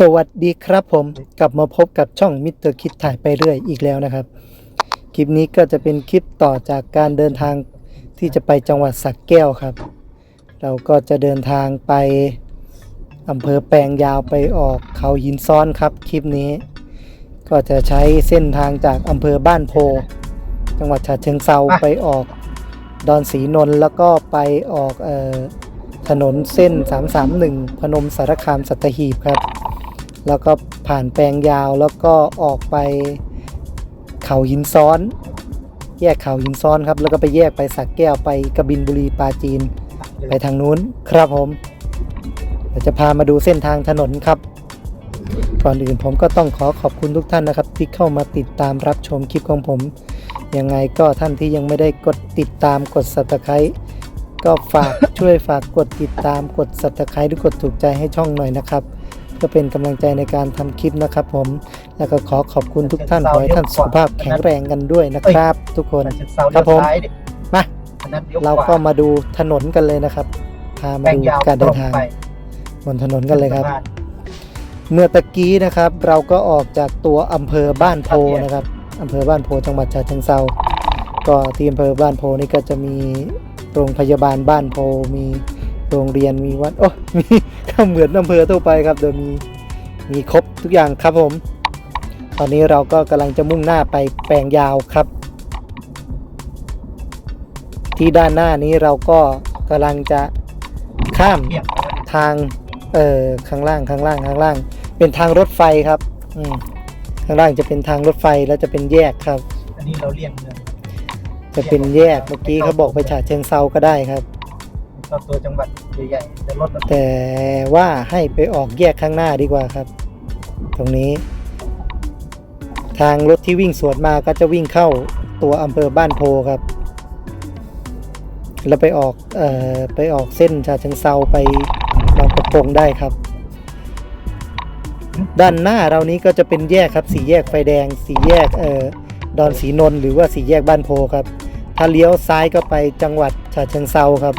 สวัสดีครับผมกลับมาพบกับช่องมิสเตอร์คิดถ่ายไปเรื่อยอีกแล้วนะครับ คลิปนี้ก็จะเป็นคลิปต่อจากการเดินทางที่จะไปจังหวัดสักแก้วครับ เราก็จะเดินทางไปอำเภอแปลงยาวไปออกเขาหินซ้อนครับ คลิปนี้ ก็จะใช้เส้นทางจากอำเภอบ้านโพ จังหวัดฉะเชิงเซาไปออกดอนศรีนนท์แล้วก็ไปออกออถนนเส้น 331 พนมสารคามสัตหีบครับ แล้วก็ผ่านแปลงยาวแล้วก็ออกไปเขาหินซ้อน แยกเขาหินซ้อนครับ แล้วก็ไปแยกไปสักแก้วไปกระบินบุรีปาจีนไปทางนู้นครับผมเดี๋ยวจะพามาดูเส้นทางถนนครับ ก่อนอื่นผมก็ต้องขอขอบคุณทุกท่านนะครับ ที่เข้ามาติดตามรับชมคลิปของผม ยังไงก็ท่านที่ยังไม่ได้กดติดตามกด subscribe ก็ฝากช่วยฝากกดติดตามกด subscribe หรือกดถูกใจให้ช่องหน่อยนะครับ เพื่อเป็นกำลังใจในการทำคลิปนะครับผม แล้วก็ขอขอบคุณทุกท่านขอให้ท่านสุขภาพแข็งแรงกันด้วยนะครับ ทุกคนฉะเชิงเซาครัเลี้บยวผมซ้ายดิมาอันนั้นลี้ยวเราขวก็มาดูถนนกันเลยนะครับ พาแปมาลงดูยาวการเดินทางตไปบนถนนกันเลยครับสะพานเมื่อตะกี้นะครับ เราก็ออกจากตัวอำเภอบ้านโพนะครับอำเภอบ้านโพจังหวัดฉะเชิงเซาก็ที่อำเภอบ้านโพนี่ก็จะมีโรงพยาบาลบ้านโพมี โรงเรียนมีวัดโอ้มีก็เหมือนอำเภอทั่วไปครับ โดยมีมีครบทุกอย่างครับผม ตอนนี้เราก็กำลังจะมุ่งหน้าไปแปลงยาวครับ ที่ด้านหน้านี้เราก็กำลังจะข้ามเบี่ยงไปแล้วดิทางเอ่อข้างล่างข้างล่างข้างล่าง เป็นทางรถไฟครับอืมข้างล่างจะเป็นทางรถไฟแล้วจะเป็นแยกครับ อันนี้เราเลี่ยงเมืองจะเป็นแยกเมื่อกี้เขาบอกไปฉะเชิงเซาก็ได้ครับ เราตัวจังหวัดใหญ่ๆแต่รถมันแต่ว่าให้ไปออกแยกข้างหน้าดีกว่าครับ ตรงนี้ ทางรถที่วิ่งสวนมาก็จะวิ่งเข้าตัวอำเภอบ้านโพครับ แล้วไปออกเอ่อไปออกเส้นฉะเชิงเซาไปบางประกงได้ครับ ด้านหน้าเรานี้ก็จะเป็นแยกครับสี่แยกไฟแดงสี่แยกเอ่อดอนสีนนท์หรือว่าสี่แยกบ้านโพครับ ถ้าเลี้ยวซ้ายก็ไปจังหวัดฉะเชิงเซาครับ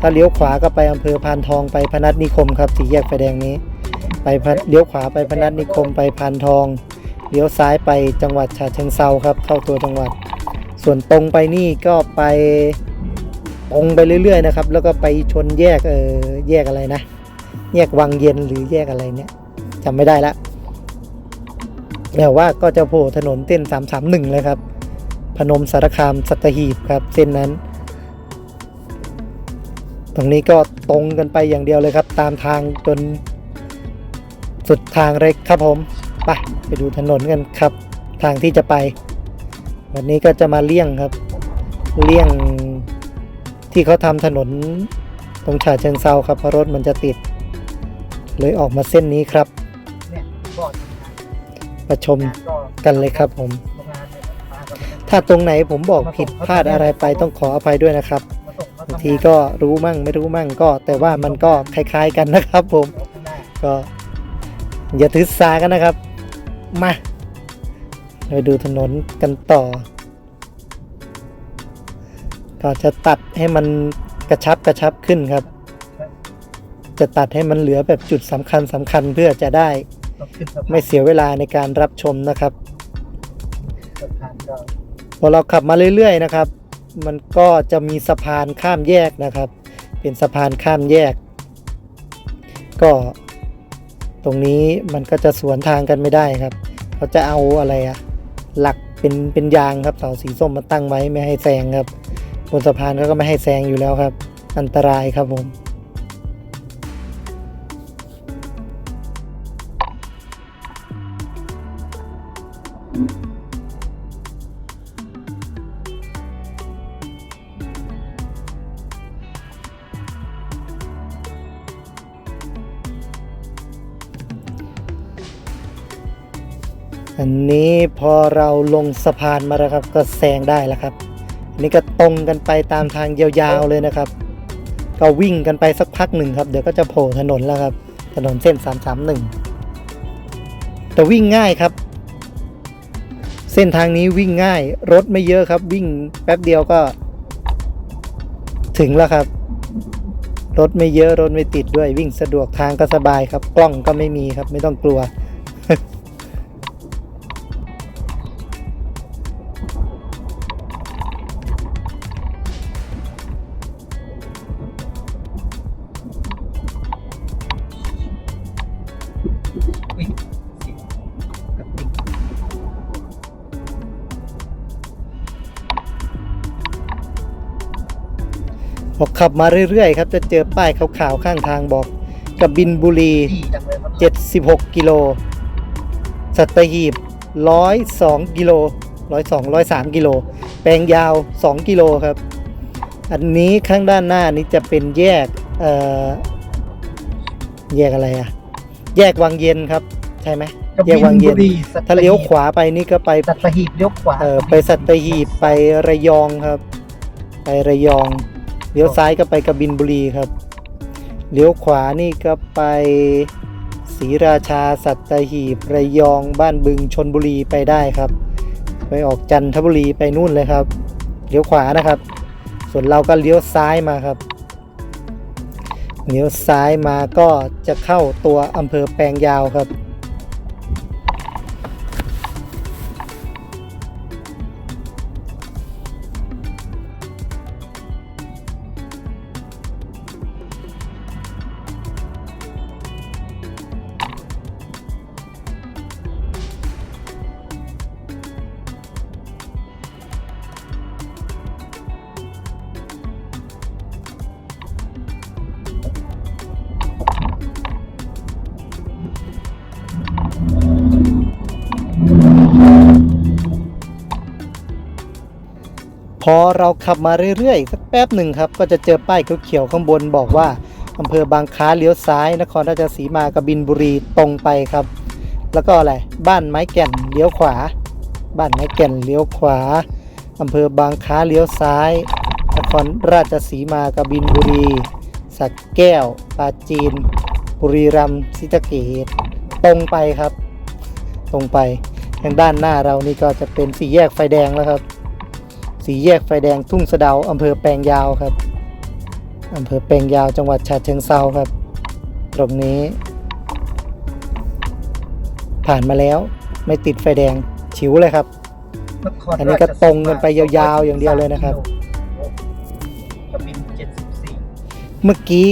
ถ้าเลี้ยวขวาก็ไปอำเภอพานทองไปพนัสนิคมครับสี่แยกไฟแดงนี้ ไปเลี้ยวขวาไปพนัสนิคมไปพานทองเลี้ยวซ้ายไปจังหวัดฉะเชิงเซาครับเข้าตัวจังหวัด ส่วนตรงไปนี่ก็ไปตรงไปเรื่อยๆนะครับ แล้วก็ไปชนแยกเออแยกอะไรนะ แยกวังเย็นหรือแยกอะไรเนี่ยจำไม่ได้ละแต่ว่าก็จะโผล่ถนนเส้น331เลยครับ พนมสารคามสัตหีบครับ เส้นนั้น ตรงนี้ก็ตรงกันไปอย่างเดียวเลยครับ ตามทางจนสุดทางเลยครับผมไปไปดูถนนกันครับ ทางที่จะไป วันนี้ก็จะมาเลี่ยงครับ เลี่ยงที่เขาทำถนนตรงฉะเชิงเซาครับเพราะรถมันจะติด เลยออกมาเส้นนี้ครับเนี่ยก็มาชมกันเลยครับผม ถ้าตรงไหนผมบอกผิดพลาดอะไรไปต้องขออภัยด้วยนะครับ บางทำทีก็รู้มั่งไม่รู้มั่งก็ แต่ว่ามันก็คล้ายๆกันนะครับ ผมข้างหน้าก็อย่าถือสากันนะครับ มาไปดูถนนกันต่อ ก็จะตัดให้มันกระชับกระชับขึ้นครับ จะตัดให้มันเหลือแบบจุดสำคัญสำคัญเพื่อจะได้ต้องขึ้นสะพานไม่เสียเวลาในการรับชมนะครับสะพานก็พอเราขับมาเรื่อยๆนะครับ มันก็จะมีสะพานข้ามแยกนะครับ เป็นสะพานข้ามแยก ก็ตรงนี้มันก็จะสวนทางกันไม่ได้ครับเขาจะเอาอะไรอะหลักเป็นเป็นยางครับเสาสีส้มมาตั้งไว้ไม่ให้แซงครับ บนสะพานก็ไม่ให้แซงอยู่แล้วครับ อันตรายครับผมอั นนี้พอเราลงสะพานมาแล้วครับ ก็แซงได้แล้วครับอันนี้ก็ตรงกันไปตามทางยาวๆเลยนะครับ ก็วิ่งกันไปสักพักหนึ่งครับเดี๋ยวก็จะโผล่ถนนแล้วครับ ถนนเส้น 331 แต่วิ่งง่ายครับ เส้นทางนี้วิ่งง่าย รถไม่เยอะครับ วิ่งแป๊บเดียวก็ ถึงแล้วครับ รถไม่เยอะรถไม่ติดด้วยวิ่งสะดวกทางก็สบายครับ กล้องก็ไม่มีครับ ไม่ต้องกลัว พอขับมาเรื่อยๆครับจะเจอป้ายขาวๆข้างทางบอกกบินบุรีดีจังเลยครับ76 กิโล สัตหีบ 102 กิโล 102 103 กิโล แปลงยาว 2 กิโลครับ อันนี้ข้างด้านหน้านี้จะเป็นแยกเอ่อแยกอะไรอะแยกวังเย็นครับ ใช่ไหมกระแยกวังเย็นบุรีสัตถ้าเลี้ยวขวาไปนี่ก็ไปสัตหีบเลี้ยวขวา เอ่อไปสัตหีบไประยองครับ ไประยอง เลี้ยวซ้ายก็ไปกบินบุรีครับ เลี้ยวขวานี่ก็ไปศรีราชาสัตหีบระยองบ้านบึงชนบุรีไปได้ครับ ไปออกจันทบุรีไปนู่นเลยครับ เลี้ยวขวานะครับ ส่วนเราก็เลี้ยวซ้ายมาครับเลี้ยวซ้ายมาก็จะเข้าตัวอำเภอแปลงยาวครับ พอเราขับมาเรื่อยๆ สักแป๊บหนึ่งครับ ก็จะเจอป้ายเขียวๆข้างบนบอกว่าอำเภอบางค้าเลี้ยวซ้าย นครราชสีมากบินบุรีตรงไปครับ แล้วก็อะไรบ้านไม้แก่นเลี้ยวขวา บ้านไม้แก่นเลี้ยวขวาอำเภอบางค้าเลี้ยวซ้าย นครราชสีมากบินบุรีสักแก้วปราจีน บุรีรัมย์ศรีสะเกษตรงไปครับ ตรงไปทางด้านหน้าเรานี่ก็จะเป็นสี่แยกไฟแดงแล้วครับ สีแยกไฟแดงทุ่งสะเดาอำเภอแปลงยาวครับอำเภอแปลงยาวจังหวัดฉะเชิงเซาครับ ตรงนี้ ผ่านมาแล้วไม่ติดไฟแดงฉิวเลยครับ อันนี้ก็ตรงกันไปยาวๆอย่างเดียวเลยนะครับกระบินเจ็ดสิบสี่เมื่อกี้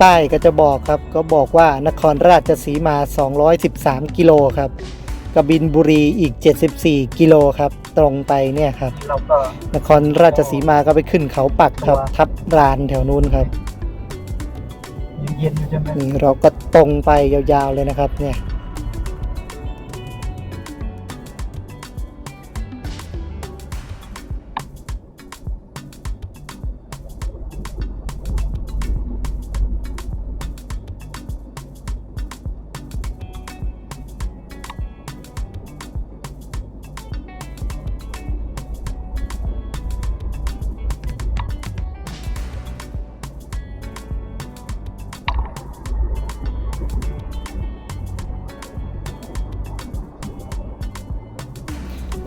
ป้ายก็จะบอกครับ ก็บอกว่านครราชสีมา 213 กิโลครับกบินบุรีอีก 74 กิโลครับ ตรงไปเนี่ยครับ เราก็ นครราชสีมาก็ไปขึ้นเขาปักครับ ทับรานแถวนู้นครับยังเย็นอยู่ใช่ไหมนี่เราก็ตรงไปยาวๆเลยนะครับ เนี่ย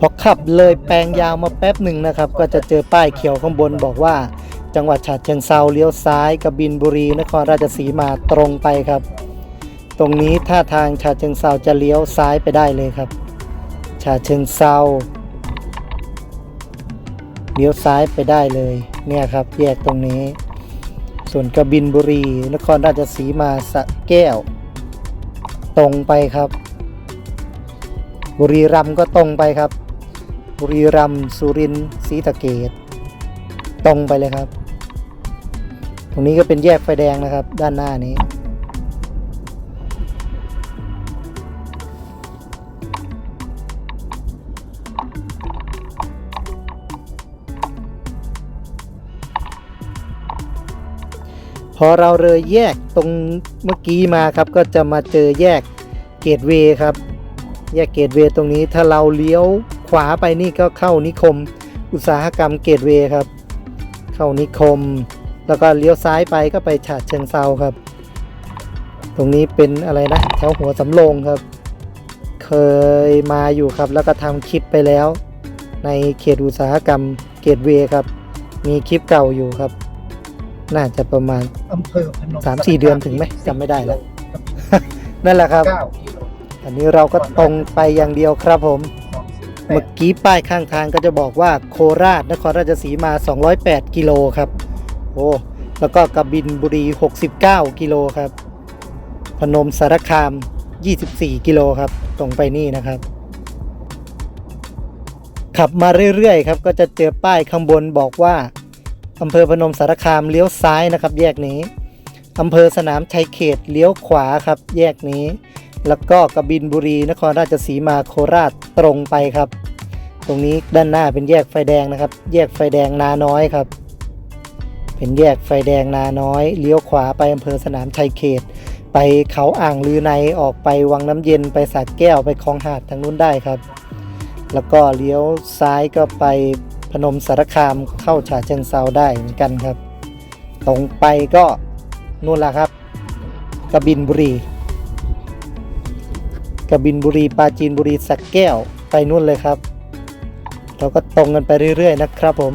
พอขับเลยแปลงยาวมาแป๊บหนึ่งนะครับ ก็จะเจอป้ายเขียวข้างบนบอกว่า จังหวัดฉะเชิงเซาเลี้ยวซ้ายกบินบุรี นครราชสีมาตรงไปครับ ตรงนี้ถ้าทางฉะเชิงเซาจะเลี้ยวซ้ายไปได้เลยครับฉะเชิงเซาเลี้ยวซ้ายไปได้เลยเนี่ยครับ แยกตรงนี้ ส่วนกบินบุรี นครราชสีมาสะแก้ว ตรงไปครับ บุรีรัมย์ก็ตรงไปครับ บุรีรัมย์สุรินทร์ศรีสะเกดตรงไปเลยครับ ตรงนี้ก็เป็นแยกไฟแดงนะครับ ด้านหน้านี้ พอเราเลยแยกตรงเมื่อกี้มาครับ ก็จะมาเจอแยกเกตเวย์ครับ แยกเกตเวย์ตรงนี้ถ้าเราเลี้ยว ขวาไปนี่ก็เข้านิคม อุตสาหกรรมเกตเวย์ครับ เข้านิคม แล้วก็เลี้ยวซ้ายไปก็ไปฉะเชิงเซาครับ ตรงนี้เป็นอะไรนะแถวหัวสำโรงครับ เคยมาอยู่ครับแล้วก็ทำคลิปไปแล้ว ในเขตอุตสาหกรรมเกตเวย์ครับ มีคลิปเก่าอยู่ครับ น่าจะประมาณอำเภอพนมสามสี่เดือนถึงไหมจำไม่ได้แล้วกระบี่นั่นแหละครับเก้ากิโลอันนี้เราก็ตรงไปอย่างเดียวครับผมสองสิบแป เมื่อกี้ป้ายข้างทางก็จะบอกว่าโคราชนครราชสีมา 208 กิโลครับ โอ้แล้วก็กระบินบุรี 69 กิโลครับ พนมสารคาม 24 กิโลครับ ตรงไปนี่นะครับ ขับมาเรื่อยๆครับ ก็จะเจอป้ายข้างบนบอกว่าอำเภอพนมสารคามเลี้ยวซ้ายนะครับ แยกนี้อำเภอสนามชัยเขตเลี้ยวขวาครับ แยกนี้ แล้วก็กบินบุรีนครราชสีมาโคราชตรงไปครับ ตรงนี้ด้านหน้าเป็นแยกไฟแดงนะครับ แยกไฟแดงนาน้อยครับ เป็นแยกไฟแดงนาน้อยเลี้ยวขวาไปอำเภอสนามชัยเขต ไปเขาอ่างลือในออกไปวังน้ำเย็นไปสระแก้วไปคลองหาดทางนู้นได้ครับ แล้วก็เลี้ยวซ้ายก็ไปพนมสารคามเข้าฉะเชิงเซาได้เหมือนกันครับ ตรงไปก็นู่นละครับกบินบุรี กบินบุรีปราจีนบุรีสักแก้วไปนู่นเลยครับ เราก็ตรงกันไปเรื่อยๆนะครับผม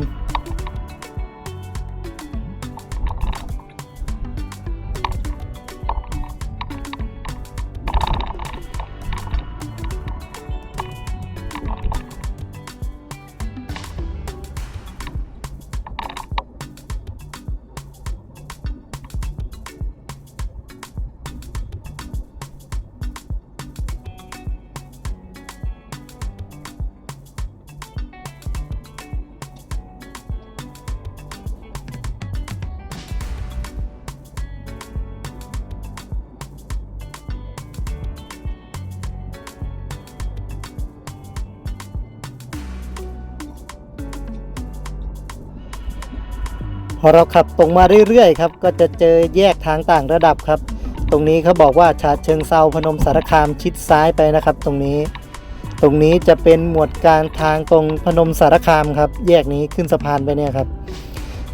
อเราขับตรงมาเรื่อยๆครับก็จะเจอแยกทางต่างระดับครับ ตรงนี้เขาบอกว่าชาเชิงเซาพนมสารคามชิดซ้ายไปนะครับ ตรงนี้ ตรงนี้จะเป็นหมวดการทางตรงพนมสารคามครับ แยกนี้ขึ้นสะพานไปเนี่ยครับ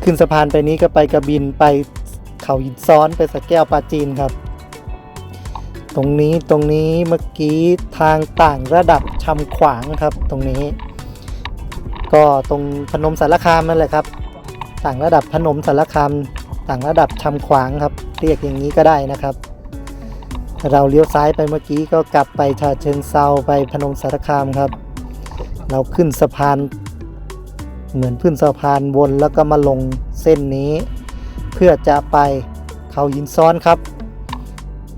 ขึ้นสะพานไปนี้ก็ไปกระบินไปเขาหินซ้อนไปสะแก้วปาจีนครับ ตรงนี้ตรงนี้เมื่อกี้ทางต่างระดับชำขวางครับ ตรงนี้ ก็ตรงพนมสารคามนั่นแหละครับ ต่างระดับพนมสารคามต่างระดับชำขวางครับ เรียกอย่างนี้ก็ได้นะครับ เราเลี้ยวซ้ายไปเมื่อกี้ก็กลับไปชาเชิงเซาไปพนมสารคามครับ เราขึ้นสะพาน เหมือนขึ้นสะพานวนแล้วก็มาลงเส้นนี้ เพื่อจะไปเขาหินซ้อนครับ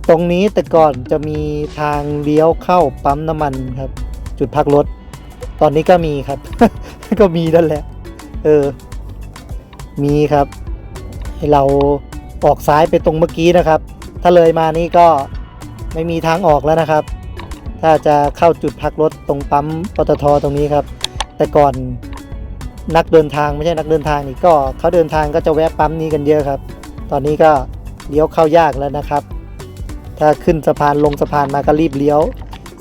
ตรงนี้แต่ก่อนจะมีทางเลี้ยวเข้าปั๊มน้ำมันครับ จุดพักรถ ตอนนี้ก็มีครับ ก็มีนั่นแหละ เออ มีครับให้เราออกซ้ายไปตรงเมื่อกี้นะครับ ถ้าเลยมานี่ก็ไม่มีทางออกแล้วนะครับ ถ้าจะเข้าจุดพักรถตรงปั๊มปตทตรงนี้ครับ แต่ก่อนนักเดินทางไม่ใช่นักเดินทางนี่ก็เขาเดินทางก็จะแวะปั๊มนี้กันเยอะครับ ตอนนี้ก็เลี้ยวเข้ายากแล้วนะครับ ถ้าขึ้นสะพานลงสะพานมาก็รีบเลี้ยว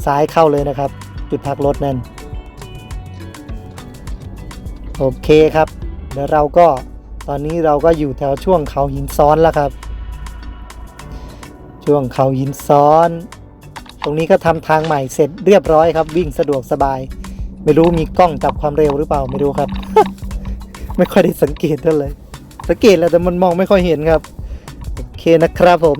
ซ้ายเข้าเลยนะครับ จุดพักรถนั่นโอเคครับ เดี๋ยวเราก็ ตอนนี้เราก็อยู่แถวช่วงเขาหินซ้อนแล้วครับ ช่วงเขาหินซ้อน ตรงนี้ก็ทำทางใหม่เสร็จเรียบร้อยครับ วิ่งสะดวกสบาย ไม่รู้มีกล้องจับความเร็วหรือเปล่าไม่รู้ครับ ไม่ค่อยได้สังเกตเท่าไหร่สังเกตแล้วแต่มันมองไม่ค่อยเห็นครับโอเคนะครับผม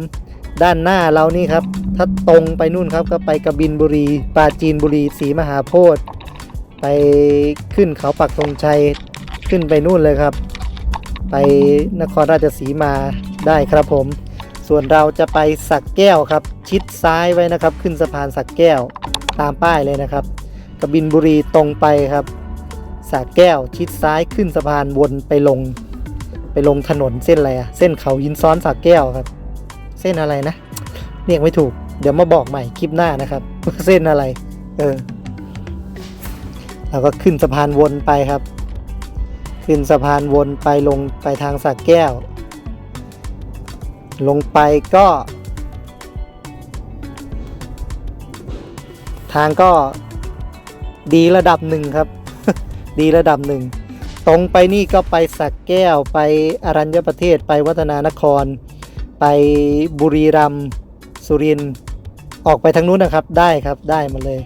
ด้านหน้าเรานี่ครับ ถ้าตรงไปนู่นครับก็ไปกบินบุรีปราจีนบุรีศรีมหาโพธิ์ไปขึ้นเขาปักธงชัยขึ้นไปนู่นเลยครับ ไปนครราชสีมาได้ครับผม ส่วนเราจะไปสักแก้วครับ ชิดซ้ายไว้นะครับ ขึ้นสะพานสักแก้วตามป้ายเลยนะครับกบินบุรีตรงไปครับสักแก้วชิดซ้ายขึ้นสะพานวนไปลง ไปลงถนนเส้นอะไรอะเส้นเขายินซ้อนสักแก้วครับ เส้นอะไรนะเรียกไม่ถูก เดี๋ยวมาบอกใหม่คลิปหน้านะครับ เส้นอะไร เออเราก็ขึ้นสะพานวนไปครับ ขึ้นสะพานวนไปลงไปทางสักแก้ว ลงไปก็ ทางก็ดีระดับหนึ่งครับ ดีระดับหนึ่ง ตรงไปนี่ก็ไปสักแก้วไปอรัญญประเทศไปวัฒนานคร ไปบุรีรัมย์สุรินทร์ออกไปทางนู้นนะครับได้ครับได้มาเลย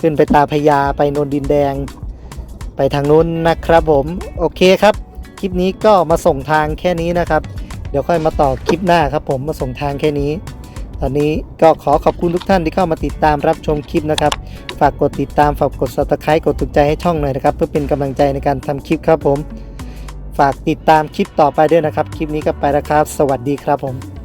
ขึ้นไปตาพญาไปนนดินแดง ไปทางนู้นนะครับผมโอเคครับ คลิปนี้ก็มาส่งทางแค่นี้นะครับ เดี๋ยวค่อยมาต่อคลิปหน้าครับ ผมมาส่งทางแค่นี้ ตอนนี้ก็ขอขอบคุณทุกท่านที่เข้ามาติดตามรับชมคลิปนะครับ ฝากกดติดตามฝากกด subscribe กดถูกใจให้ช่องหน่อยนะครับ เพื่อเป็นกำลังใจในการทำคลิปครับผม ฝากติดตามคลิปต่อไปด้วยนะครับ คลิปนี้ก็ไปแล้วครับ สวัสดีครับผม